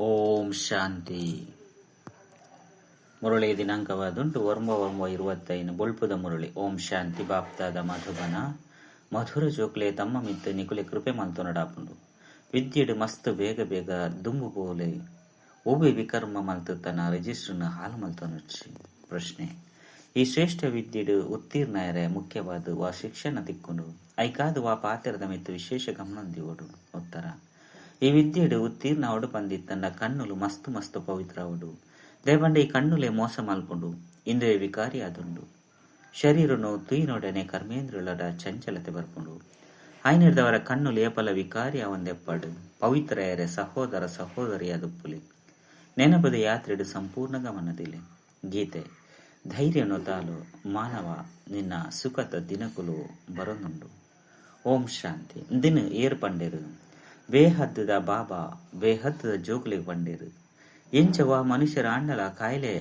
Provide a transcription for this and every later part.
ಓಂ ಶಾಂತಿ. ಮುರಳಿ ದಿನಾಂಕವಾದುಂಟು, ವರ್ಮ ವರ್ಮ ಇರುವತ್ತೈನು ಬೊಳ್ಪುದ ಮುರಳಿ. ಓಂ ಶಾಂತಿ, ಬಾಪ್ತಾದ ಮಧುಬನ. ಮಧುರ ಜೋಕ್ಲೆ ತಮ್ಮ ಮಿತ್ತು, ನಿಕುಲೆ ಕೃಪೆ ಮಲ್ತೊನಡಾಪುಂಡು ವಿದ್ಯೆಡು ಮಸ್ತ್ ಬೇಗ ಬೇಗ ದುಂಬು ಬೋಲೆ. ಒಬ್ಬೆ ವಿಕರ್ಮ ಮಲ್ತುತ್ತನ ರಿಜಿಸ್ಟ್ರನ್ನ ಹಾಲು ಮಲ್ತೊನಚ್ಚಿ ಪ್ರಶ್ನೆ. ಈ ಶ್ರೇಷ್ಠ ವಿದ್ಯೆಡು ಉತ್ತೀರ್ಣಯರೆ ಮುಖ್ಯವಾದ, ವಾ ಶಿಕ್ಷಣ ತಿಕ್ಕುಂಡು. ಐಕಾದು ವಾ ಪಾತ್ರದ ಮಿತ್ತು ವಿಶೇಷ ಗಮನಂದಿವಡು. ಉತ್ತರ. ಈ ವಿದ್ಯೆಡು ಉತ್ತೀರ್ಣ ಅವಡು ಪಂದಿತ್ತಂಡ ಕಣ್ಣುಲು ಮಸ್ತ್ ಮಸ್ತ್ ಪವಿತ್ರ ಅವಡು ದೇವಂಡ ಈ ಕಣ್ಣುಲೆ ಮೋಸ ಮಾಲ್ಪುಂಡು ಇಂದ್ರಿಯ ವಿಕಾರಿ ಆದುಂಡು ಶರೀರನು ತುಯಿನೊಡನೆ ಕರ್ಮೇಂದ್ರಿಯೊಳಡ ಚಂಚಲತೆ ಬರ್ಪುಂಡು. ಆಯ್ನಿಡ್ದವರ ಕಣ್ಣು ಲೇಪಲ ವಿಕಾರಿ ಪವಿತ್ರ ಎರೆ ಸಹೋದರ ಸಹೋದರಿಯಾದುಪ್ಪುಲಿ. ನೆನಪದ ಯಾತ್ರೆಡು ಸಂಪೂರ್ಣ ಗಮನದಿಲೆ. ಗೀತೆ, ಧೈರ್ಯನು ತಾಲು ಮಾನವ ನಿನ್ನ ಸುಖದ ದಿನಕುಲು ಬರೊಂದುಂಡು. ಓಂ ಶಾಂತಿ. ದಿನ ಏರ್ ಪಂಡೆರು ಬೇಹದ್ದದ ಬಾಬಾ ಬೇಹದ್ದದ ಜೋಗುಲಿಗೆ ಬಂಡಿರು ಎಂಚವ ಮನುಷ್ಯರ ಅಣ್ಣಲ ಕಾಯಿಲೆ,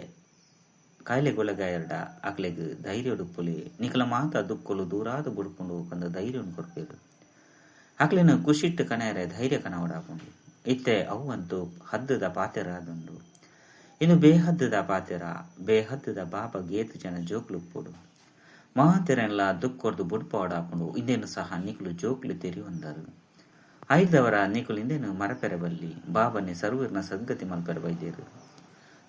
ಕಾಯಿಲೆಗೊಳಗಾಯರ್ಡ ಅಕ್ಲೆಗ್ ಧೈರ್ಯ ಉಡುಪುಲಿ ನಿಕಲ ಮಾತ ದುಕ್ಕಲು ದೂರಾದ ಬುಡ್ಕೊಂಡು ಕಂದ ಧೈರ್ಯ ಕೊಡ್ಪೇರು ಅಕ್ಲಿನ ಖುಷಿಟ್ಟು ಕನೆಯರೆ ಧೈರ್ಯ ಕನವಡಾಕೊಂಡು. ಇತ್ತೆ ಅವಂತೂ ಹದ್ದದ ಪಾತೆರಾದುಂಡು ಇನ್ನು ಬೇಹದ್ದದ ಪಾತೆರ ಬೇಹದ್ದದ ಬಾಬ ಗೇತು ಜನ ಜೋಕ್ಲುಪ್ಪುಡು ಮಹಾತೆರೆಲ್ಲ ದುಕ್ಕೊರ್ದು ಬುಡ್ಪ ಓಡಾಕೊಂಡು ಇಂದೇನು ಸಹ ನಿಖಲು ಜೋಕ್ಲು ತೆರಿ ಒಂದರು ಐದವರ ನಿಕುಲು ಮರಪೆರಬಲ್ಲಿ ಮರಪೆರೆ ಬಲ್ಲಿ ಬಾಬನೆ ಸರ್ವೀರ್ನ ಸದ್ಗತಿ ಮಲ್ಪೆರಬೈದೇರು. ಬೈದೇರು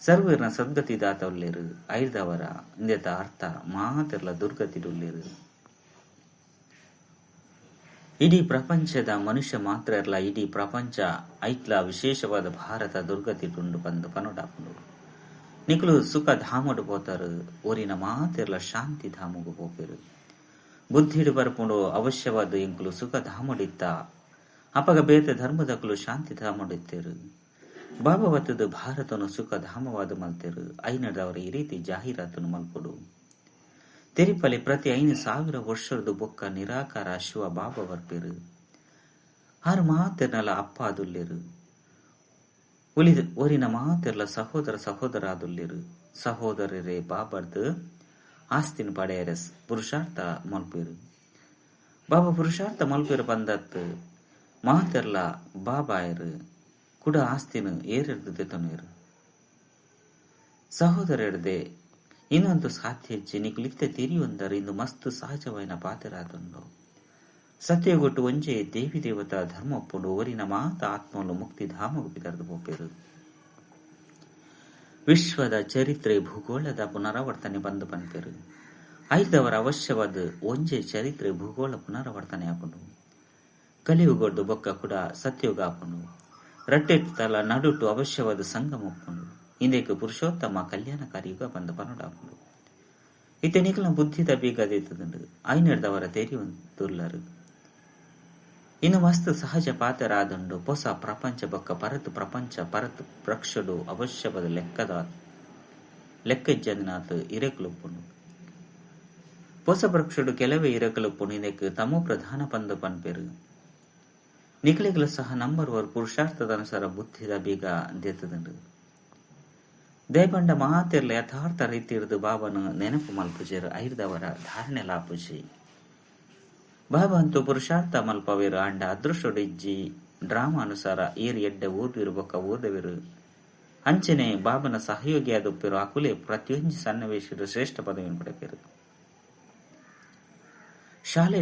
ಸರ್ವರ್ನ ಸದ್ಗತಿ ದಾತವಲ್ಲೇರು ಐದವರ ಇಂದೆತ ಅರ್ಥ ಮಾತೆರ್ಲ ದುರ್ಗತಿಡುಳ್ಳೇರು ಇಡೀ ಪ್ರಪಂಚದ ಮನುಷ್ಯ ಮಾತ್ರ ಇರಲ, ಇಡೀ ಪ್ರಪಂಚ ಐತ್ಲ ವಿಶೇಷವಾದ ಭಾರತ ದುರ್ಗತಿಟುಂಡು ಬಂದು ಪನೋಡಾಪುಂಡು. ನಿಕುಲು ಸುಖ ಧಾಮಡು ಪೋತರು, ಊರಿನ ಮಾತಿರ್ಲ ಶಾಂತಿ ಧಾಮಗು ಪೋಪೆರು. ಬುದ್ಧಿಡು ಬರ್ಪುಂಡು ಅವಶ್ಯವಾದ ಇಂಕುಲು ಸುಖ ಧಾಮಡಿತ್ತ ಅಪಗ ಬೇತ ಧರ್ಮದಕುಲು ಶಾಂತಿ ಧಾಮಡಿತ್ತೇರು ಬಾಬಾವತ್ತದು ಭಾರತನು ಸುಖ ಧಾಮವಾದ ಮಲ್ತೇರು ಐನದವರ ಈ ರೀತಿ ಜಾಹೀರಾತನು ಮಲ್ಪುಡು ತೆರಿಪಲೆ ಪ್ರತಿ ಐದು ಸಾವಿರ ವರ್ಷದ ಬೊಕ್ಕ ನಿರಾಕಾರ ಶಿವ ಬಾಬಾ ಬರ್ಪೇರು ಆರು ಮಾತೆರ್ನಲ ಅಪ್ಪ ಅದುಲ್ಲಿರು ಉಳಿದ ಒರಿನ ಮಾತೆರ್ಲ ಸಹೋದರ ಸಹೋದರ ಅದುಲ್ಲಿರು ಸಹೋದರರೇ ಬಾಬರ್ದು, ಆಸ್ತಿನ ಪಡೆಯರೆ ಪುರುಷಾರ್ಥ ಮಲ್ಪೇರು. ಬಾಬಾ ಪುರುಷಾರ್ಥ ಮಲ್ಪೇರು ಬಂದತ್. ಮಾತೆರ್ಲ ಬಾಬಾಯರು ಕುಡ ಆಸ್ತಿನ ಏರಿರ್ದು ತೆತನೇರು ಸಹೋದರ ಹಿಡ್ದೆ ಇನ್ನೊಂದು ಸಾಧ್ಯ ಹೆಜ್ಜೆ ಲಿಖಿತ ತಿರಿಯೊಂದರ ಇಂದು ಮಸ್ತ್ ಸಹಜವೈನ ಪಾತೆರಾದುಂಡು ಸತ್ಯಗೊಟ್ಟು ಒಂಜೆ ದೇವಿ ದೇವತ ಧರ್ಮ ಒಪ್ಪುಂಡು ಒರಿನ ಮಾತ ಆತ್ಮಲು ಮುಕ್ತಿ ಧಾಮಗು ಬಿದರ್ದು ಹೋಗಿರು ವಿಶ್ವದ ಚರಿತ್ರೆ ಭೂಗೋಳದ ಪುನರಾವರ್ತನೆ ಬಂದು ಬಂದಿರು ಐದವರ ಅವಶ್ಯವಾದ ಒಂಜೆ ಚರಿತ್ರೆ ಭೂಗೋಳ ಪುನರಾವರ್ತನೆ ಆಪುಂಡು. ಕಲಿಯುಗೊಡ್ಡು ಬೊಕ್ಕ ಕೂಡ ಸತ್ಯೋಗ ಆಪುಂಡು ರಟ್ಟೆಟ್ಟು ತಲ ನಡುಟು ಅವಶ್ಯವಾದ ಸಂಗಮ ಒಪ್ಪುಂಡು ಇಂದಕ್ಕೆ ಪುರುಷೋತ್ತಮ ಕಲ್ಯಾಣಕಾರಿ ಯುಗ ಬಂದು ಇತನಿಕಲ ಬುದ್ಧಿ ಬುದ್ಧಿದ ಬೀಗದಿತ್ತದುಂಡು ಐನಡ್ದವರ ತೆರಿಯುಂದುಲ್ಲರು ಇನ್ನು ಮಸ್ತ್ ಸಹಜ ಪಾತರಾದುಂಡು ಹೊಸ ಪ್ರಪಂಚ ಬೊಕ್ಕ ಪರತು ಪ್ರಪಂಚ ಪರತು ಪ್ರಕ್ಷಡು ಅವಶ್ಯವಾದ ಲೆಕ್ಕದ ಲೆಕ್ಕಜ್ಜನಾತ್ ಇರೆಕುಲುಪ್ಪುಂಡು. ಹೊಸ ಪ್ರಕ್ಷಡು ಕೆಲವೇ ಇರಕಲುಪ್ಪುಂಡು. ಇದಕ್ಕೆ ತಮೋ ಪ್ರಧಾನ ಪಂದು ಪನ್ಪೆರು ನಿಖಲಿಗಳು ಸಹ ನಂಬರ್ ವರ್ ಪುರುಷಾರ್ಥದ ಅನುಸಾರ ಬುದ್ಧಿದ ಬೀಗ ದೆತ್ತದುಂಡು ದೇಪಂಡ ಮಹಾತಿರ್ಲ ಯಥಾರ್ಥ ರೀತಿ ಹಿಡಿದು ಬಾಬನು ನೆನಪು ಮಲ್ಪುಜರು ಐರ್ದವರ ಧಾರಣೆ ಲಾಪುಜಿ. ಬಾಬಾ ಅಂತೂ ಪುರುಷಾರ್ಥ ಮಲ್ಪವೇರು, ಅಂಡ ಅದೃಷ್ಟೊಡಿಜ್ಜಿ, ಡ್ರಾಮಾ ಅನುಸಾರ ಏರ್ ಎಡ್ಡೆ ಓದಿರು ಬೊಕ್ಕ ಓದವಿರು ಅಂಚನೆ ಬಾಬನ ಸಹಯೋಗಿಯಾದ ಉಪ್ಪಿರು ಅಕುಲೆ ಪ್ರತಿಯೊಂದು ಸನ್ನಿವೇಶರು ಶ್ರೇಷ್ಠ ಪದವಿಯನ್ನು ಪಡೆಪೇರು.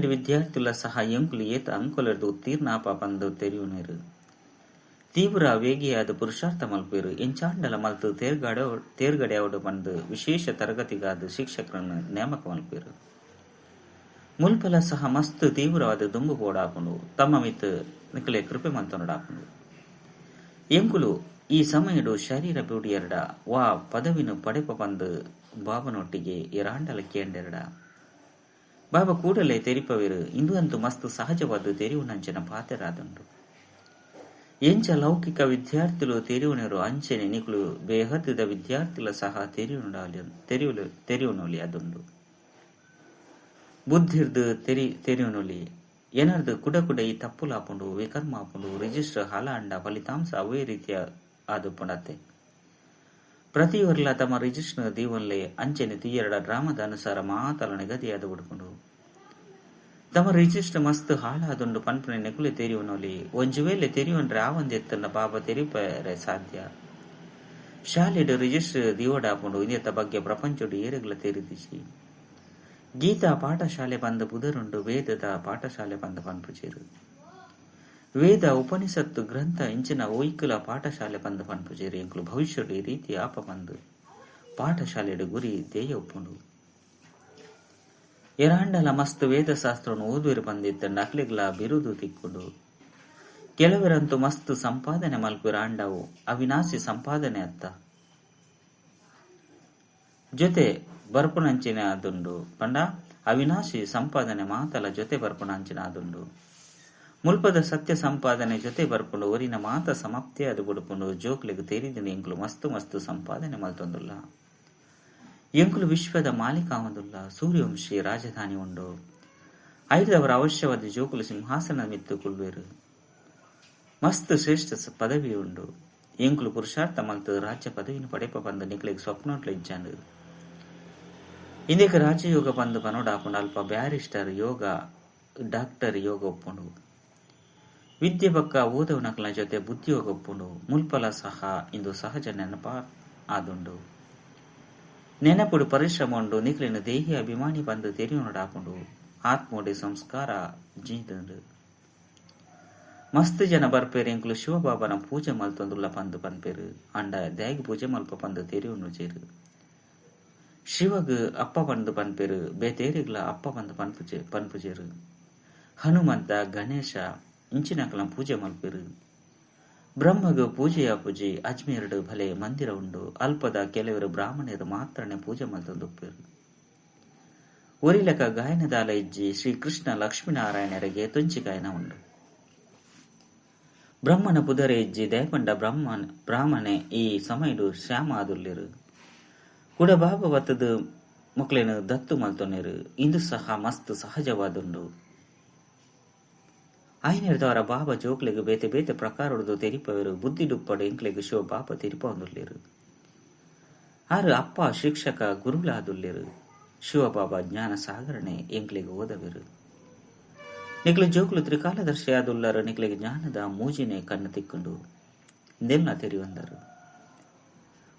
ವಿದ್ಯಾರ್ಥಿಗಳ ಸಹ ಎಂಕುಲು ಏತ ಅಂಕುಲರ್ದು ಉತ್ತೀರ್ಣಾಪ ಬಂದು ತೆರಿಯುನೇರು ತೀವ್ರ ವೇಗಿಯಾದ ಪುರುಷಾರ್ಥ ಮಲ್ಪೇರು ಎಂಚಾಂಡಲ ಮಲ್ತು ತೇರ್ಗಡ ತೇರ್ಗಡೆಯವಡು ಬಂದು ವಿಶೇಷ ತರಗತಿಗಾದ ಶಿಕ್ಷಕರನ್ನು ನೇಮಕ ಮಲ್ಪೇರು ಮುಲ್ಪಲ ಸಹ ಮಸ್ತ್ ತೀವ್ರವಾದ ದುಂಬು ಓಡಾಕೊಂಡು ತಮ್ಮ ಮಿತ್ ನಿಕಲೆ ಕೃಪೆ ಮಂತನೊಡಾಕೊಂಡು. ಎಂಕುಲು ಈ ಸಮಯಡು ಶರೀರ ಬಿಡಿ ಎರಡ ವಾ ಪದವಿನ ಪಡೆಪ ಬಂದು ಬಾಬನೊಟ್ಟಿಗೆ ಎರಾಂಡಲ ಕೇಂಡೆರಡ. ಬಾಬಾ ಕೂಡಲೇ ತೆರಿಪವಿರು. ಇಂದು ಅಂತೂ ಮಸ್ತ್ ಸಹಜವಾದ ತೆರಿವು ನಂಚನ ಪಾತ್ರರಾದಂಡು ಎಂಚ ಲೌಕಿಕ ತೆರಿವುನರು ಅಂಚನೆ ನಿಕುಲು ಬೇಹದ್ದದ ವಿದ್ಯಾರ್ಥಿಲ ಸಹ ತೆರಿವುನಡಾಲಿ ತೆರಿವು ತೆರಿವುನೊಲಿ ಅದುಂಡು. ಬುದ್ಧಿರ್ದು ತೆರಿ ತೆರಿವುನೊಲಿ ಏನರ್ದು ಕುಡ ಕುಡ ಈ ತಪ್ಪುಲಾಪುಂಡು ವಿಕರ್ಮ ಆಪುಂಡು ರಿಜಿಸ್ಟರ್ ಹಲ ಅಂಡ ಫಲಿತಾಂಶ ಅವೇ ರೀತಿಯ ಆದು ಪುಣತೆ ಪ್ರತಿಯೊರ್ಲ ತಮ್ಮ ರಿಜಿಸ್ಟರ್ ದೀವನ್ಲೆ ಅಂಚನೆ ತುಯ್ಯರಡ ಡ್ರಾಮದ ಅನುಸಾರ ಮಾತಲ ನಿಗದಿಯಾದ ಬಿಡ್ಕೊಂಡು ತಮ್ಮ ರಿಜಿಸ್ಟರ್ ಮಸ್ತ್ ಹಾಳಾದುಂಡು ಪನ್ಪುನ ನೆಕುಲೆ ತೆರೆಯುವನೊಲಿ ಒಂಜಿ ವೇಳೆ ತೆರೆಯುವನ್ರೆ ಆ ಒಂದು ಎತ್ತನ್ನ ಬಾಬ ತೆರಿಪರೆ ಸಾಧ್ಯ. ಶಾಲೆಡು ರಿಜಿಸ್ಟರ್ ದಿವಡಾಪುಂಡು ಇಂದೆತ್ತ ಬಗ್ಗೆ ಪ್ರಪಂಚಡು ಏರೆಗ್ಲ ತೆರೆದಿಸಿ ಗೀತಾ ಪಾಠಶಾಲೆ ಬಂದ ಬುಧರುಂಡು ವೇದದ ಪಾಠಶಾಲೆ ಬಂದ ಪನ್ಪುಜೇರು ವೇದ ಉಪನಿಷತ್ತು ಗ್ರಂಥ ಇಂಚಿನ ಒಯ್ಕುಲ ಪಾಠಶಾಲೆ ಬಂದ ಪನ್ಪುಜೇರು ಎಂಕುಲು ಭವಿಷ್ಯಡು ಈ ರೀತಿ ಆಪ ಬಂದು. ಪಾಠಶಾಲೆಡು ಗುರಿ ದೇಯ ಉಪ್ಪುಂಡು. ಎರಾಂಡಲ ಮಸ್ತ್ ವೇದಶಾಸ್ತ್ರವನ್ನು ಓದುವಿರು ಬಂದಿದ್ದ ನಕಲಿಗಳ ಬಿರುದು ತಿಕ್ಕುಡು, ಕೆಲವರಂತೂ ಮಸ್ತ್ ಸಂಪಾದನೆ ಮಲ್ಕು ರಾಂಡವು, ಅವಿನಾಶಿ ಸಂಪಾದನೆ ಅತ್ತ. ಜೊತೆ ಬರ್ಪುನಂಚಿನ ಅದುಂಡು ಪಂಡ, ಅವಿನಾಶಿ ಸಂಪಾದನೆ ಮಾತಲ ಜೊತೆ ಬರ್ಪುನಂಚಿನ ಅದುಂಡು ಮುಲ್ಪದ ಸತ್ಯ ಸಂಪಾದನೆ ಜೊತೆ ಬರ್ಪುಂಡು ಊರಿನ ಮಾತ ಸಮಾಪ್ತಿ ಅದು ಬುಡುಪುಂಡು ಜೋಕ್ಲಿಗೆ ತೇರಿದಿನ ಎಂಕುಲು ಮಸ್ತು ಮಸ್ತು ಸಂಪಾದನೆ ಮಲ್ತೊಂದುಲ್ಲ. ಎಂಕುಲು ವಿಶ್ವದ ಮಾಲೀಕ ಆವಂದುಲ್ಲ ಸೂರ್ಯವಂಶಿ ರಾಜಧಾನಿ ಉಂಡು. ಐದವರ ಅವಶ್ಯವಾದ ಜೋಕುಲು ಸಿಂಹಾಸನ ಮಿತ್ತು ಕುಲ್ವೇರು ಮಸ್ತ್ ಶ್ರೇಷ್ಠ ಪದವಿ ಉಂಡು. ಎಂಕುಲು ಪುರುಷಾರ್ಥ ಮಂತ್ ರಾಜ್ಯ ಪದವಿನ ಪಡೆಪ ಬಂದ ನಿಕ್ಲಿಗೆ ಸ್ವಪ್ನೋಟ್ಲ ಇಜ್ಜಾಂಡು. ಇಂದಿಕ ರಾಜಯೋಗ ಬಂದು ಪನೋಡಾಪುಂಡು ಅಲ್ಪ ಬ್ಯಾರಿಸ್ಟರ್ ಯೋಗ, ಡಾಕ್ಟರ್ ಯೋಗ ಒಪ್ಪುಂಡು. ವಿದ್ಯೆ ಪಕ್ಕ ಓದವನಕಲ ಜೊತೆ ಬುದ್ಧಿಯೋಗ ಒಪ್ಪುಂಡು. ಮುಲ್ಪಲ ಸಹ ಇಂದು ಸಹಜ ನೆನಪ ಆದುಂಡು. ನೆನಪುಡು ಪರಿಶ್ರಮ ಉಂಡು ನಿಕ್ಲಿನ ದೇಹಿ ಅಭಿಮಾನಿ ಬಂದು ತೆರಿಯುನಡಾಪುಂಡು ಆತ್ಮೋಡೆ ಸಂಸ್ಕಾರ ಜೀದಂಡು ಮಸ್ತ್ ಜನ ಬರ್ಪೇರು ಎಂಕ್ಲು ಶಿವಬಾಬನ ಪೂಜೆ ಮಲ್ತೊಂದುಲ್ಲ ಪಂದು ಪನ್ಪೇರು. ಅಂಡ ದ್ಯಾಗಿ ಪೂಜೆ ಮಲ್ಪ ಪಂದು ತೆರಿಯುನು ಜೇರು. ಶಿವಗ್ ಅಪ್ಪ ಬಂದು ಪನ್ಪೇರು, ಬೇತೇರಿಗ್ಲ ಅಪ್ಪ ಬಂದು ಪನ್ಪುಜೆ ಪನ್ಪುಜೇರು. ಹನುಮಂತ, ಗಣೇಶ, ಇಂಚಿನಕಲ ಪೂಜೆ ಮಲ್ಪೇರು. ಬ್ರಹ್ಮಗ ಪೂಜೆಯ ಪೂಜೆ, ಅಜ್ಮೀರ್ಡ್ ಭಲೆ, ಮಂದಿರ ಉಂಡು. ಅಲ್ಪದ ಕೆಲವರು ಬ್ರಾಹ್ಮಣರು ಮಾತ್ರನೇ ಪೂಜೆ ಮಲ್ತೊಂದುಪ್ಪೇರು ಒರಿಲಕ ಗಾಯನದಾಲ ಇಜ್ಜಿ, ಶ್ರೀಕೃಷ್ಣ ಲಕ್ಷ್ಮೀನಾರಾಯಣರಿಗೆ ತುಂಚಿ ಗಾಯನ ಉಂಡು. ಬ್ರಹ್ಮನ ಪುದರೆ ಇಜ್ಜಿ ದಯಪಂಡ ಬ್ರಹ್ಮನ್, ಬ್ರಾಹ್ಮಣೆ, ಈ ಸಮಯಡು ಶ್ಯಾಮ ಆದುಲ್ಲೆರು ಕುಡ ಭಾಗವತದ ಮಕ್ಕಳೇನು ದತ್ತು ಮಲ್ತೊನ್ನಿರು. ಇಂದು ಸಹ ಮಸ್ತ್ ಸಹಜವಾದುಂಡು. ಜೋಕ್ಲೆಗ್ ಬೇತೆ ಬೇತೆ ಪ್ರಕಾರದ್ದು ತೆರಿಪವರು, ಬುದ್ಧಿ ಡುಪ್ಪಡು ಎಂಕ್ಲೆಗ್ ಶಿವ ಬಾಪ ತೆರಿಪೊಂದುಲ್ಲೆರು ಆರು ಅಪ್ಪ ಶಿಕ್ಷಕ ಗುರುಗಳಾದುಲ್ಲೆರು ಶಿವಬಾಬಾ ಜ್ಞಾನ ಸಾಗರಣೆ ಎಂಕ್ಲೆಗ್ ಓದವಿರು. ಜೋಕ್ಲು ತ್ರಿಕಾಲದರ್ಶಿ ಆದುಲ್ಲರು ನಿಕ್ಲೆಗ್ ಜ್ಞಾನದ ಮೂಜಿನೆ ಕಣ್ಣು ತಿಕ್ಕೊಂಡು ನೆಲ್ಲ ತೆರಿವಂದರು.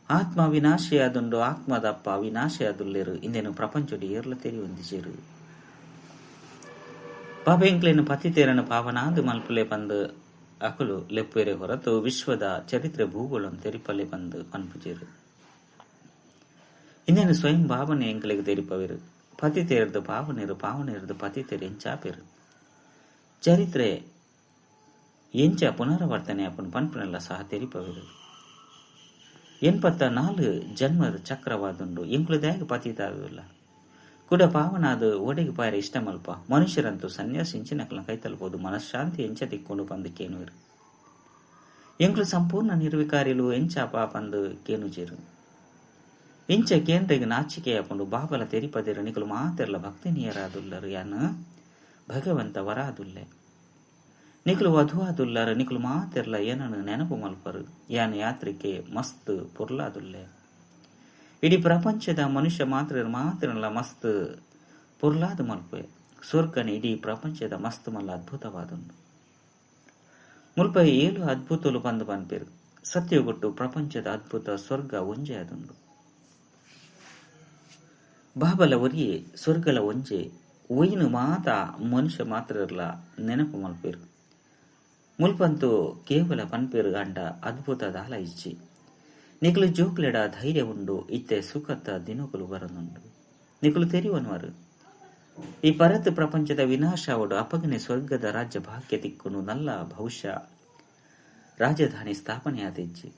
ಆತ್ಮ ವಿನಾಶಿಯಾದುಂಡು, ಆತ್ಮದಪ್ಪ ವಿನಾಶಿಯಾದುಲ್ಲೆರು ಇಂದೇನು ಪ್ರಪಂಚಡು ಏರ್ಲ ತೆರಿ ಹೊಂದಿಸೇರು ಪಾಪ ಎಂಕ್ಲೇನು ಪತಿತೇರನು ಪಾವನಾದು ಮಲ್ಪಲೆ ಬಂದು ಅಕುಲು ಲೆಪ್ಪೆರೆ ಹೊರತು ವಿಶ್ವದ ಚರಿತ್ರೆ ಭೂಗೋಳಂ ತೆರಿಪಲೆ ಬಂದು ಪನ್ಪುಜೇರು ಇನ್ನೇನು ಸ್ವಯಂ ಭಾವನೆ ಎಂಕ್ಲೆಗ್ ತೆರಿಪವಿರು. ಪತಿತೇರದು ಪಾವನೆರು ಪಾವನೆರದು ಪತಿತೇರು ಎಂಚಾಪೆರು. ಚರಿತ್ರೆ ಎಂಚ ಪುನರಾವರ್ತನೆ ಅಪ್ಪನ ಪನ್ಪನೆಲ್ಲ ಸಹ ತೆರಿಪವಿರು. ಎನ್ಪತ್ತ ನಾಲ್ಕು ಜನ್ಮದ ಚಕ್ರವಾದುಂಡು ಎಂಕ್ಲುದಾಗ ಪತಿತಾವಿಲ್ಲ ಕುಡ ಪಾವನಾದ ಒಡೆಗೆ ಪಾಯರ ಇಷ್ಟ ಮಲ್ಪ ಮನುಷ್ಯರಂತೂ ಸನ್ಯಾಸಿಂಚಿನಕಲ ಕೈ ತಲುಪೋದು ಮನಃಶಾಂತಿ ಎಂಚ ತಿಕ್ಕೊಂಡು ಬಂದು ಕೇನುವಿರು ಎಂಕ್ಲು ಸಂಪೂರ್ಣ ನಿರ್ವಿಕಾರಿಲು ಎಂಚ ಪಾಪಂದು ಕೇನುಜೇರು ಇಂಚ ಕೇಂದ್ರಿಗೆ ನಾಚಿಕೆ ಹಾಕೊಂಡು ಬಾಬಲ ತೆರಿಪದಿರು, ನಿಕಲು ಮಾತೆರ್ಲ ಭಕ್ತಿ ನೀಯರಾದುಲ್ಲರು ಯಾನ? ಭಗವಂತ ವರಾದುಲ್ಲೆ. ನಿಕಲು ವಧುವಾದುಲ್ಲರು, ನಿಕಲು ಮಾತೆರ್ಲ ಏನನ್ನು ನೆನಪು ಮಲ್ಪರು, ಯಾನ ಯಾತ್ರಿಕೆ ಮಸ್ತ್ ಪುರ್ಲಾದುಲ್ಲೆ. ಇಡೀ ಪ್ರಪಂಚದ ಮನುಷ್ಯ ಮಾತ್ರ ಮಾತ್ರ ಮಸ್ತ್, ಪುರ್ಲಾದ ಮಲ್ಪೆ. ಸ್ವರ್ಗನ ಇಡೀ ಪ್ರಪಂಚದ ಮಸ್ತ್ ಮಲ್ಲ ಅದ್ಭುತವಾದ ಮುಲ್ಪ ಏಳು ಅದ್ಭುತಲು ಬಂದು ಸತ್ಯ ಸತ್ಯಗೊಟ್ಟು ಪ್ರಪಂಚದ ಅದ್ಭುತ ಸ್ವರ್ಗ ಒಂಜೆ ಅದುಂಡು ಬಾಬಲ ಒರಿಯೆ, ಸ್ವರ್ಗಲ ಒಂಜೆ. ಒಯ್ನು ಮಾತ ಮನುಷ್ಯ ಮಾತ್ರ ಇರ್ಲ, ನೆನಪು ಮಲ್ಪೇರು. ಮುಲ್ಪಂತೂ ಕೇವಲ ಪನ್ಪೇರು ಗಂಡ ಅದ್ಭುತ ದಾಲ ಜೋಕ್ಲೆಡ ಧೈರ್ಯ ಉಂಡು, ಇತ್ತೆ ಸುಖತ ದಿನಗಳು ಬರನುಂಡು ನಿಕಲು ತೆರಿವನ್ವರು. ಈ ಪರತ್ ಪ್ರಪಂಚದ ವಿನಾಶವಡು ಅಪಗನೆ ಸ್ವರ್ಗದ ರಾಜ್ಯ ಭಾಗ್ಯ ತಿಕ್ಕುನು ನಲ್ಲ ಬಹುಶಃ ರಾಜಧಾನಿ ಸ್ಥಾಪನೆಯಾದಿಜ್ಜಿ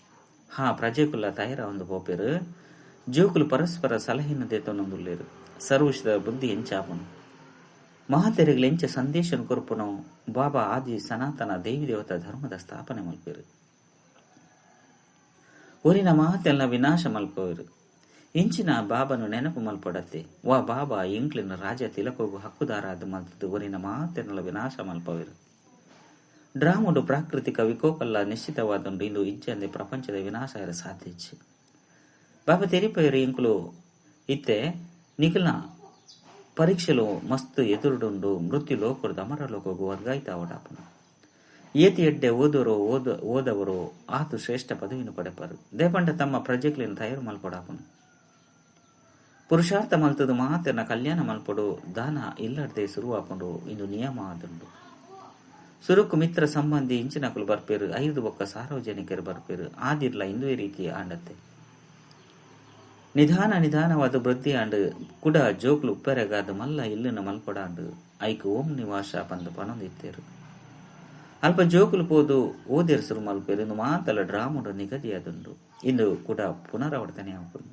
ಹಾ, ಪ್ರಜೆಕುಲ ತಯಾರ ಒಂದು ಹೋಪೆರು ಜೋಕುಲು ಪರಸ್ಪರ ಸಲಹೆಯನ್ನು ದೇತನೊಂದುಲ್ಲೇರು ಸರ್ವಶದ ಬುದ್ಧಿ ಎಂಚಾಪನು. ಎಂಚ ಸಂದೇಶನ ಕೊರ್ಪುನು, ಬಾಬಾ ಆದಿ ಸನಾತನ ದೇವಿ ದೇವತಾ ಧರ್ಮದ ಸ್ಥಾಪನೆ ಮಲ್ಪೇರು. ಊರಿನ ಮಾತೆಲ್ಲ ವಿನಾಶ ಮಲ್ಪೋರು ಇಂಚಿನ ಬಾಬನು ನೆನಪು ಮಲ್ಪಡತ್ತೆ ವಾ ಬಾಬಾ ಇಂಕ್ಲಿನ ರಾಜ ತಿಲಕೋಗು ಹಕ್ಕುದಾರಾದ ಮಲ್ತದ್ದು ಊರಿನ ಮಾತೆಲ್ಲ ವಿನಾಶ ಮಲ್ಪವಿರು ಡ್ರಾಮುಡು ಪ್ರಾಕೃತಿಕ ವಿಕೋಪಲ್ಲ ನಿಶ್ಚಿತವಾದುಂಡು ಇಂದು ಇಜ್ಜಂದೆ ಪ್ರಪಂಚದ ವಿನಾಶ ಇರ ಸಾಧ್ಯಚ್ಚಿ ಬಾಬಾ ತೆರಿಪೈರು ಇಂಕ್ಲು ಇತ್ತೆ ನಿಖಲ್ನ ಪರೀಕ್ಷೆಲು ಮಸ್ತ್ ಎದುರುಡುಂಡು ಮೃತ್ಯು ಲೋಕದ ಅಮರ ಏತಿ ಎಡ್ಡೆ ಓದೋರು, ಓದ, ಓದವರು, ಆತು ಶ್ರೇಷ್ಠ ಪದವಿನ ಪಡೆಪರು ದೇಪಂಡ ತಮ್ಮ ಪ್ರಜೆಗಳನ್ನು ತಯಾರು ಮಲ್ಪಡಾಪನು ಪುರುಷಾರ್ಥ ಮಲ್ತದು ಮಾತೆನ ಕಲ್ಯಾಣ ಮಲ್ಪಡು, ದಾನ ಇಲ್ಲಡ್ದೆ ಶುರುವಾಪುಂಡು ಇಂದು ನಿಯಮ ಆದುಂಡು ಸುರುಕು ಮಿತ್ರ ಸಂಬಂಧಿ ಇಂಚಿನಕುಲು ಬರ್ಪೇರು, ಐದು ಬೊಕ್ಕ ಸಾರ್ವಜನಿಕರು ಬರ್ಪೇರು, ಆದಿರ್ಲ ಇಂದುವೇ ರೀತಿ ಆಂಡತ್ತೆ. ನಿಧಾನ ನಿಧಾನವಾದ ವೃದ್ಧಿ ಆಂಡು, ಕುಡ ಜೋಕ್ಲು ಉಪ್ಪೆರೆಗಾದ ಮಲ್ಲ ಇಲ್ಲಿನ ಮಲ್ಪಡಾಂಡು ಐಕ ಓಂ ನಿವಾಸ ಪಂದು ಪಣೊಂದಿತ್ತೇರು. ಅಲ್ಪ ಜೋಕುಲು ಪೋದು ಓದಿರ್ಸರು ಮಲ್ಪೇರು ಇಂದು ಮಾತಲ ಡ್ರಾಮುಡು ನಿಗದಿಯಾದುಂಡು. ಇಂದು ಕೂಡ ಪುನರಾವರ್ತನೆ ಆಪುಂಡು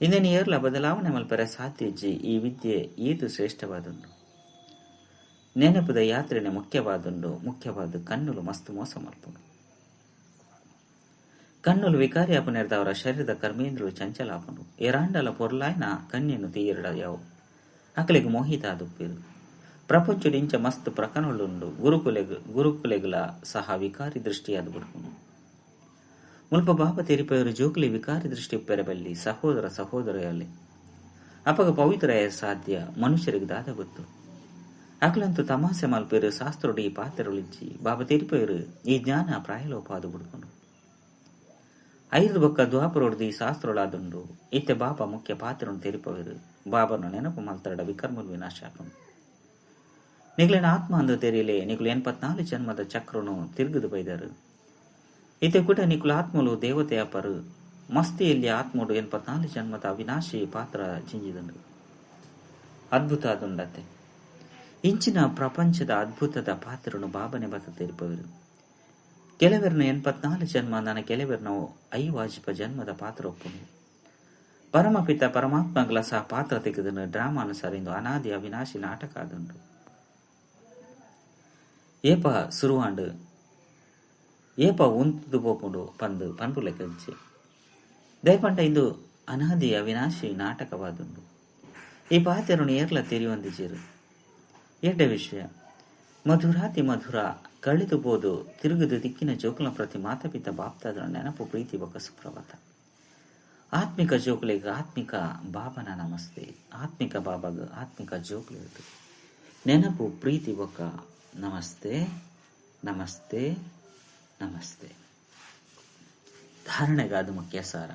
ಇಂದಿನ ಏರ್ಲ ಬದಲಾವಣೆ ಮಲ್ಪರ ಸಾತ್ಯಜ್ಜಿ ಈ ವಿದ್ಯೆ ಈತು ಶ್ರೇಷ್ಠವಾದುಂಡು. ನೆನಪದ ಯಾತ್ರೆನೆ ಮುಖ್ಯವಾದುಂಡು, ಮುಖ್ಯವಾದ ಕಣ್ಣುಲು ಮಸ್ತ್ ಮೋಸ ಮಲ್ಪುಂಡು. ಕಣ್ಣುಲು ವಿಕಾರಿಯಾಪನೆರ್ದವರ ಶರೀರದ ಕರ್ಮೇಂದ್ರಗಳು ಚಂಚಲಾಪುಂಡು. ಎರಾಂಡಲ ಪೊರ್ಲಾಯ್ನ ಕಣ್ಣಿನ ತೀರಡ ಯಾವು ಅಕಲಿಗೆ ಮೋಹಿತ ದುಪ್ಪಿರು ಪ್ರಪಂಚದಿಂಚ ಮಸ್ತ್ ಪ್ರಕರಣುಂಡು ಗುರುಕುಲೆಗ್ ಗುರುಕುಲೆಗಳ ಸಹ ವಿಕಾರಿ ದೃಷ್ಟಿಯಾದ ಬಿಡ್ಕೊಂಡು ಮುಲ್ಪ ಬಾಪ ತೆರಿಪೆಯವರು ಜೋಕುಲಿ ವಿಕಾರಿ ದೃಷ್ಟಿ ಪೆರಬಲ್ಲಿ ಸಹೋದರ ಸಹೋದರಿಯಲ್ಲಿ. ಅಪಗ ಪವಿತ್ರ ಸಾಧ್ಯ ಮನುಷ್ಯರಿಗೆ ದಾದ ಗೊತ್ತು. ಅಕಲಂತೂ ತಮಾಸೆ ಮಲ್ಪೇರು ಶಾಸ್ತ್ರೋಡು ಈ ಪಾತ್ರರುಳಿಜ್ಜಿ ಬಾಬಾ ತೆರಿಪೆಯವರು ಈ ಜ್ಞಾನ ಪ್ರಾಯಲೋಪಾದು ಬಿಡ್ಕೊಂಡು ಐದು ಬೊಕ್ಕ ದ್ವಾಪರೊಡ್ದು ಈ ಶಾಸ್ತ್ರೊಳಾದುಂಡು ಇತ್ತೆ ಬಾಪ ಮುಖ್ಯ ಪಾತ್ರನು ತೆರಿಪವರು ಬಾಬನು ನೆನಪು ಮಲ್ತರಡ ವಿಕರ್ಮಲ್ ವಿನಾಶ ನಿಗ್ಲಿನ ಆತ್ಮ ಅಂದು ತೆರಿಯಲೆ, ನಿಗುಲು ಎನ್ಪತ್ನಾಲ್ಕು ಜನ್ಮದ ಚಕ್ರನು ತಿರುಗದು ಬೈದರು. ಇತ್ತೆ ಕೂಡ ನಿಕುಲ ಆತ್ಮಲು ದೇವತೆಯ ಪರು ಮಸ್ತಿಯಲ್ಲಿ ಆತ್ಮಡು ಎನ್ಪತ್ನಾಲ್ಕು ಜನ್ಮದ ಅವಿನಾಶಿ ಪಾತ್ರ ಜಿಂಜಿದನು ಅದ್ಭುತ ಅದುಂಡತೆ ಇಂಚಿನ ಪ್ರಪಂಚದ ಅದ್ಭುತದ ಪಾತ್ರನು ಬಾಬನೆ ಬತ ತೆರಿಪವರು. ಕೆಲವೆರ್ನ ಎನ್ಪತ್ನಾಲ್ಕು ಜನ್ಮ, ನನ್ನ ಕೆಲವೆರ್ನ ಐವಾಜಿಪ ವಾಜಿಪ ಜನ್ಮದ ಪಾತ್ರ ಒಪ್ಪುನು. ಪರಮಪಿತ ಪರಮಾತ್ಮಗಳ ಸಹ ಪಾತ್ರ ತೆಗೆದನು ಡ್ರಾಮಾನುಸಾರ ಇಂದು ಅನಾದಿ ಅವಿನಾಶಿ ನಾಟಕ ಆದುಂಡು ಸುರುವಾಂಡು? ಏಪ ಉಂತುದು ಪೋಪುಂಡು ಪಂದ್ ಪಂಪು ಲೆಕ್ಕಂಚಿ ದಯಪಂಡ ಇಂದು ಅನಾದಿ ಅವಿನಾಶಿ ನಾಟಕವಾದುಂಡು. ಈ ಪಾತ್ರನು ಏರ್ಲ ತೆರಿಯೊಂದಿಜೀರು. ಎಡ್ಡ ವಿಷಯ. ಮಧುರಾತಿ ಮಧುರ ಕಳೆದು ಬೋದು ತಿರುಗದು ದಿಕ್ಕಿನ ಜೋಕುಲ ಪ್ರತಿ ಮಾತಪಿತ ಬಾಪ್ತಾದ ನೆನಪು ಪ್ರೀತಿ ಬೊಕ ಸುಪ್ರಭಾತ. ಆತ್ಮಿಕ ಜೋಕುಲಿಗ ಆತ್ಮಿಕ ಬಾಬನ ನಮಸ್ತೆ. ಆತ್ಮಿಕ ಬಾಬಾಗ ಆತ್ಮಿಕ ಜೋಕುಲಿದು ನೆನಪು ಪ್ರೀತಿ ಬೊಕ್ಕ ನಮಸ್ತೆ ನಮಸ್ತೆ ನಮಸ್ತೆ. ಧಾರಣೆಗಾದ ಮುಖ್ಯ ಸಾರ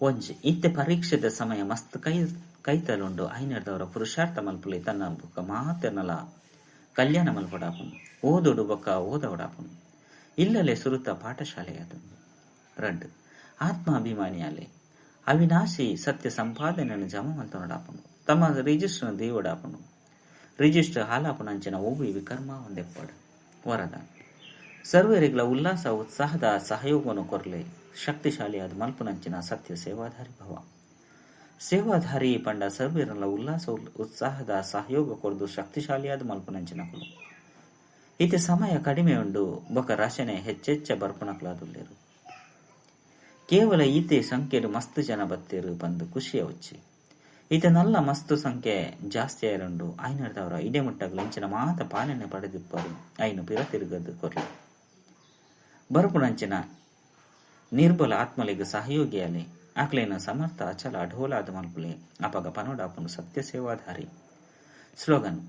ಒಂಜಿ ಇತ್ತೆ ಪರೀಕ್ಷೆದ ಸಮಯ ಮಸ್ತ್ ಕೈ, ಕೈತಲುಂಡು ಐನರ್ದವರ ಪುರುಷಾರ್ಥ ಮಲ್ಪುಲಿ ತನ್ನ ಬೊಕ್ಕ ಮಾತೆನಲ ಕಲ್ಯಾಣ ಮಲ್ಪಡಾಪುನು ಓದೋಡು ಬೊಕ್ಕ ಓದವಡಾಪುನು. ಇಲ್ಲಲೆ ಸುರುತ ಪಾಠಶಾಲೆಯಾದ ರೆಡ್ ಆತ್ಮಾಭಿಮಾನಿಯಾಲೆ ಅವಿನಾಶಿ ಸತ್ಯ ಸಂಪಾದನೆಯನ್ನು ಜಮ ಮಲ್ತನಡಾಪುನು ತಮ್ಮ ರಿಜಿಸ್ಟರ್ ದೇವಡಾಪುನು. ರಿಜಿಸ್ಟರ್ ಹಾಲಾಪುನಂಚಿನ ಓವಿ ವಿಕರ್ಮ ಒಂದೆಪ್ಪಡ್ ವರದ ಸರ್ವರಿಗಳ ಉಲ್ಲಾಸ ಉತ್ಸಾಹದ ಸಹಯೋಗವನ್ನು ಕೊರಲೆ, ಶಕ್ತಿಶಾಲಿಯಾದ ಮಲ್ಪುನಂಚಿನ ಸತ್ಯ ಸೇವಾಧಾರಿ ಭವ. ಸೇವಾಧಾರಿ ಪಂಡ ಸರ್ವರಲ್ಲ ಉಲ್ಲಾಸ ಉತ್ಸಾಹದ ಸಹಯೋಗ ಕೊರದು ಶಕ್ತಿಶಾಲಿಯಾದ ಮಲ್ಪುನಂಚಿನ ಕುಲು. ಇತಿ ಸಮಯ ಕಡಿಮೆ ಉಂಡು ಬೊಕ ರಚನೆ ಹೆಚ್ಚೆಚ್ಚ ಬರ್ಪಣಕ್ಲಾದುಲ್ಲೇರು. ಕೇವಲ ಈತೆ ಸಂಖ್ಯೆಡು ಮಸ್ತ್ ಜನ ಬತ್ತೇರು ಬಂದು ಖುಷಿಯ ಉಚ್ಚಿ ಈತ ನಲ್ಲ ಮಸ್ತು ಸಂಖ್ಯೆ ಜಾಸ್ತಿ ಆಯ್ರಂಡು ಐನರ್ದವರ ಮುಟ್ಟಾಗಲು ಇಂಚಿನ ಮಾತ ಪಾಲನೆ ಪಡೆದಿಪ್ಪರು ಐನು ಪಿರ ತಿರುಗದು ಕೊರಲು. ಬರಪುಣಂಚಿನ ನಿರ್ಬಲ ಆತ್ಮಲಿಗ ಸಹಯೋಗಿಯಲ್ಲಿ. ಆಕಲೇನ ಸಮರ್ಥ, ಅಚಲ ಢೋಲಾದ ಮಲ್ಪುಲೆ. ಅಪಗ ಪನೋಡಾಪನು ಸತ್ಯ ಸೇವಾಧಾರಿ. ಸ್ಲೋಗನ್.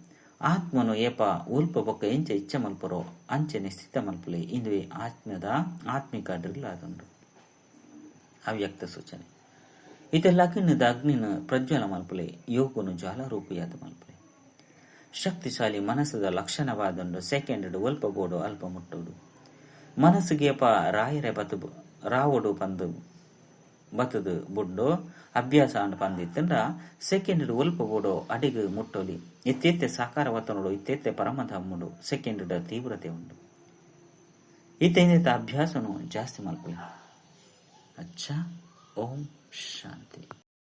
ಆತ್ಮನು ಏಪ ಉಲ್ಪ ಬೊಕ್ಕ ಎಂಚ ಇಚ್ಛೆ ಮಲ್ಪರೋ ಅಂಚೆ ನಿಶ್ಚಿತ ಮಲ್ಪುಲೆ. ಇಂದುವೆ ಆತ್ಮದ ಆತ್ಮಿಕ ಡ್ರಿಲ್ ಆದುಂಡು ಅವ್ಯಕ್ತ ಸೂಚನೆ. ಇದೆಲ್ಲ ಕಿಣ್ಣದ ಅಗ್ನಿನ ಪ್ರಜ್ವಲ ಮಲ್ಪುಲೆ ಜಾಲ ಜ್ವಾಲಾರೂಪಿಯಾದ ಮಲ್ಪುಲೆ. ಶಕ್ತಿಶಾಲಿ ಮನಸ್ಸದ ಲಕ್ಷಣವಾದೊಂದು ಸೆಕೆಂಡ್ ಒಲ್ಪ ಬೋಡು ಅಲ್ಪ ಮುಟ್ಟುಡು ಮನಸ್ಸಿಗೆಪ ರಾಯರೆ ಬತು ರಾವಡು ಪಂದು ಬತದು ಬುಡ್ಡು, ಅಭ್ಯಾಸ ಅಂಡ್ ಪಂದಿತ್ತಂಡ ಸೆಕೆಂಡ್ ಒಲ್ಪ ಬೋಡು ಅಡಿಗೆ ಮುಟ್ಟೋಲಿ. ಇತ್ತೆತ್ತೆ ಸಾಕಾರ ವತನುಡು ಇತ್ತೆತ್ತೆ ಪರಮಧಮ್ಮುಡು ಸೆಕೆಂಡ್ ತೀವ್ರತೆ ಉಂಡು. ಇತ್ತೆಂದಿತ್ತ ಅಭ್ಯಾಸನು ಜಾಸ್ತಿ ಮಲ್ಪಿಲ್ಲ ಅಚ್ಚ, ಓಂ. ಶಾಂತಿ